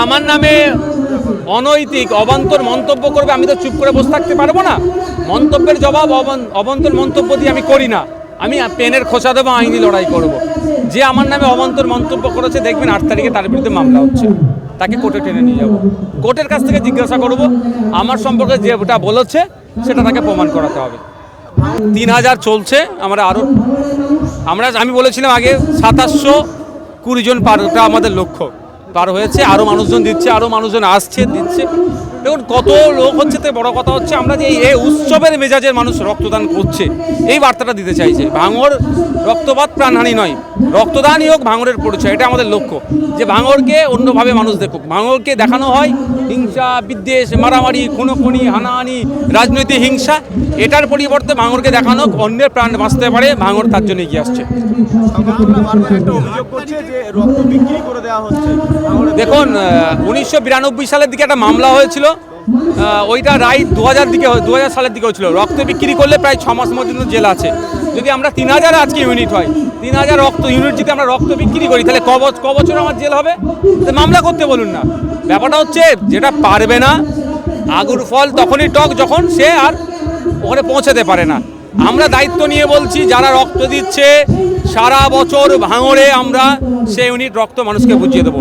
আমার নামে অনৈতিক, অবান্তর মন্তব্য করবে, আমি তো চুপ করে বসে থাকতে পারব না। মন্তব্যের জবাব অবান- অবান্তর মন্তব্য দিয়ে আমি করি না। আমি পেনের খোঁচা দেবো, আইনি লড়াই করব। যে আমার নামে অবান্তর মন্তব্য করেছে, দেখবেন আট তারিখে তার বিরুদ্ধে মামলা হচ্ছে। তাকে কোর্টে টেনে নিয়ে যাব। কোর্টের কাছ থেকে জিজ্ঞাসা করব, আমার সম্পর্কে যেটা বলেছে, সেটা তাকে প্রমাণ করাতে হবে। তিন হাজার চলছে, আমরা আরও আমরা আমি বলেছিলাম আগে সাতাশশো কুড়ি জন পার ওটা আমাদের লক্ষ্য। পার হয়েছে আরও মানুষজন দিচ্ছে আরও মানুষজন আসছে, দিচ্ছে। দেখুন, কত লোক হচ্ছে, তো বড় কথা হচ্ছে, আমরা যে এই উৎসবের মেজাজের মানুষ রক্তদান করছে, এই বার্তাটা দিতে চাইছে। ভাঙর রক্তপাত প্রাণহানি নয়, রক্তদানই হোক ভাঙরের পরিচয়, এটা আমাদের লক্ষ্য। যে ভাঙরকে অন্যভাবে মানুষ দেখুক ভাঙরকে দেখানো হয় হিংসা, বিদ্বেষ, মারামারি, খুনোখুনি, হানাহানি, রাজনৈতিক হিংসা, এটার পরিবর্তে ভাঙরকে দেখানো অন্যের প্রাণ বাঁচতে পারে ভাঙর তার জন্য এগিয়ে আসছে। দেখুন উনিশশো বিরানব্বই সালের দিকে একটা মামলা হয়েছিল ওইটা রায় দু হাজার দিকে দু হাজার সালের দিকে হয়েছিল। রক্ত বিক্রি করলে প্রায় ছ মাস পর্যন্ত জেল আছে। যদি আমরা তিন হাজার আজকে ইউনিট হয়, তিন হাজার রক্ত ইউনিট যদি আমরা রক্ত বিক্রি করি, তাহলে ক ক বছর আমার জেল হবে? মামলা করতে বলুন না। ব্যাপারটা হচ্ছে, যেটা পারবে না, আগুর ফল তখনই টক যখন সে আর ওখানে পৌঁছাতে পারে না। আমরা দায়িত্ব নিয়ে বলছি, যারা রক্ত দিচ্ছে, সারা বছর ভাঙড়ে আমরা সেই ইউনিট রক্ত মানুষকে বুঝিয়ে দেবো।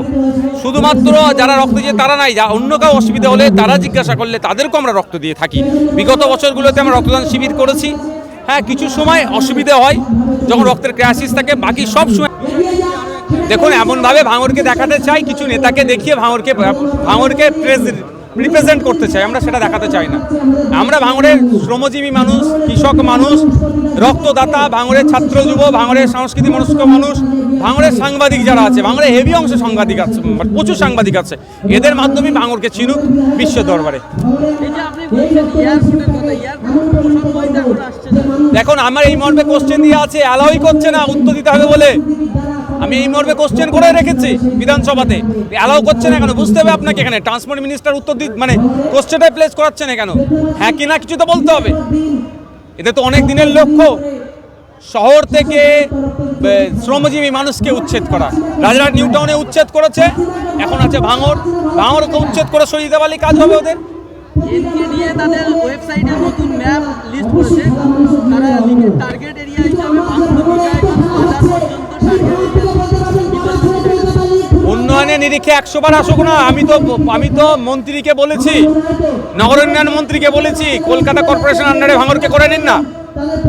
শুধুমাত্র যারা রক্ত দিয়ে তারা নাই, যা অন্য কাউ অসুবিধা হলে তারা জিজ্ঞাসা করলে তাদেরকেও আমরা রক্ত দিয়ে থাকি। বিগত বছরগুলোতে আমরা রক্তদান শিবির করেছি। হ্যাঁ কিছু সময় অসুবিধা হয়, যখন রক্তের ক্রাইসিস থাকে, বাকি সব সময় দেখুন, এমনভাবে ভাঙরকে দেখাতে চাই, কিছু নেতাকে দেখিয়ে ভাঙরকে ভাঙরকে রিপ্রেজেন্ট করতে চাই, আমরা সেটা দেখাতে চাই না। আমরা ভাঙড়ের শ্রমজীবী মানুষ, কৃষক মানুষ, রক্তদাতা, ভাঙড়ের ছাত্র যুব, ভাঙড়ের সংস্কৃতি মনস্ক মানুষ, ভাঙড়ের সাংবাদিক যারা আছে, ভাঙড়ের হেভি অংশ সাংবাদিক আছে মানে প্রচুর সাংবাদিক আছে। এদের মাধ্যমে ভাঙড়কে চিনুক বিশ্ব দরবারে। দেখুন, আমার এই মর্মে কোশ্চেন দিয়ে আছে অ্যালাউই করছে না, উত্তর দিতে হবে বলে। আমি এই মর্মে কোশ্চেন করে রেখেছি বিধানসভাতে। অ্যালাউ না কেন বুঝতে হবে আপনাকে এখানে। ট্রান্সপোর্ট মিনিস্টার উত্তর দি মানে কোশ্চেনটা প্লেস করাচ্ছে না কেন হ্যাঁ কি না কিছু তো বলতে হবে। এটা তো অনেক দিনের লক্ষ্য। শহর থেকে শ্রমজীবী মানুষকে উচ্ছেদ করা। রাজরাট নিউ টাউনে উচ্ছেদ করেছে। এখন আছে ভাঙর। ভাঙরকে উচ্ছেদ করে সরিয়ে দেওয়ারই কাজ হবে ওদের। নিয়ে তাদের ওয়েবসাইটে নতুন ম্যাপ লিস্ট করেছে। তারা টার্গেট নিরিখে একশো বার আসুক না, আমি তো আমি তো মন্ত্রীকে বলেছি, নগর উন্নয়ন মন্ত্রীকে বলেছি, কলকাতা কর্পোরেশন আন্ডারে ভাঙরকে করে নিন না।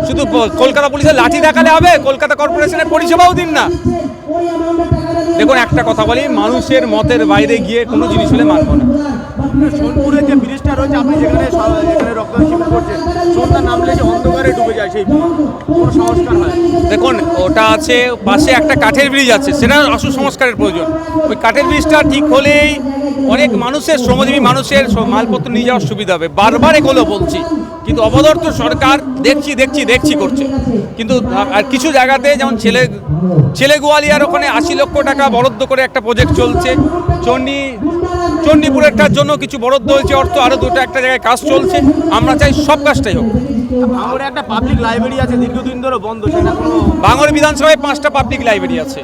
শুধু কলকাতা পুলিশের লাঠি দেখালে হবে, কলকাতা কর্পোরেশনের পরিষেবাও দিন না। দেখুন, একটা কথা বলি, মানুষের মতের বাইরে গিয়ে কোনো জিনিস হলে মানবো না। সোনপুরের যে ব্রিজটা রয়েছে, আপনি যেখানে যেখানে রক্তদান করছেন সন্ধ্যা নামলে যে অন্ধকারে ডুবে যায় সেই সংস্কার হয়। দেখুন, ওটা আছে, পাশে একটা কাঠের ব্রিজ আছে, সেটা আশু সংস্কারের প্রয়োজন। ওই কাঠের ব্রিজটা ঠিক হলেই অনেক মানুষের, শ্রমজীবী মানুষের মালপত্র নিয়ে যাওয়ার সুবিধা হবে। বারবার এগুলো বলছি, কিন্তু অবদর্ত সরকার দেখছি দেখছি দেখছি করছে। কিন্তু আর কিছু জায়গাতে যেমন ছেলে ছেলে গোয়ালিয়ার ওখানে আশি লক্ষ টাকা বরাদ্দ করে একটা প্রজেক্ট চলছে। চণ্ডী চণ্ডীপুরেরটার জন্য কিছু বরাদ্দ হয়েছে, অর্থ আরও দুটো একটা জায়গায় কাজ চলছে। আমরা চাই সব কাজটাই হোক। ভাঙড়ে একটা পাবলিক লাইব্রেরি আছে, দীর্ঘদিন ধরে বন্ধ, সেটা কোনো বিধানসভায় পাঁচটা পাবলিক লাইব্রেরি আছে।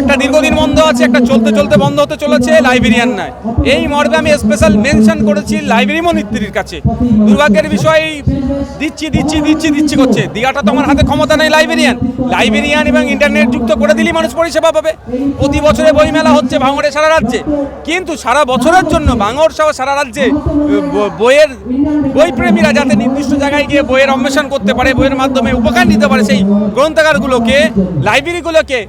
একটা দীর্ঘদিন বন্ধ আছে, একটা চলতে চলতে বন্ধ হতে চলেছে লাইব্রেরিয়ান নাই। এই মর্মে আমি স্পেশাল মেনশন করেছি লাইব্রেরি মন্ত্রীর কাছে। দুর্ভাগ্যের বিষয়, দিচ্ছি দিচ্ছি দিচ্ছি দিচ্ছি করছে। দিঘাটা তো আমার হাতে ক্ষমতা নেই লাইব্রেরিয়ান লাইব্রেরিয়ান এবং ইন্টারনেট যুক্ত করে দিলেই মানুষ পরিষেবা পাবে। প্রতি বছরে বইমেলা হচ্ছে ভাঙড়ে সারা রাজ্যে। কিন্তু সারা বছরের জন্য ভাঙড় সহ সারা রাজ্যে বইয়ের বই প্রেমীরা যাতে নির্দিষ্ট জায়গায় গিয়ে বইয়ের অন্বেষণ করতে পারে বইয়ের মাধ্যমে উপকার নিতে পারে সেই গ্রন্থাগারগুলোকে লাইব্রেরিগুলোকে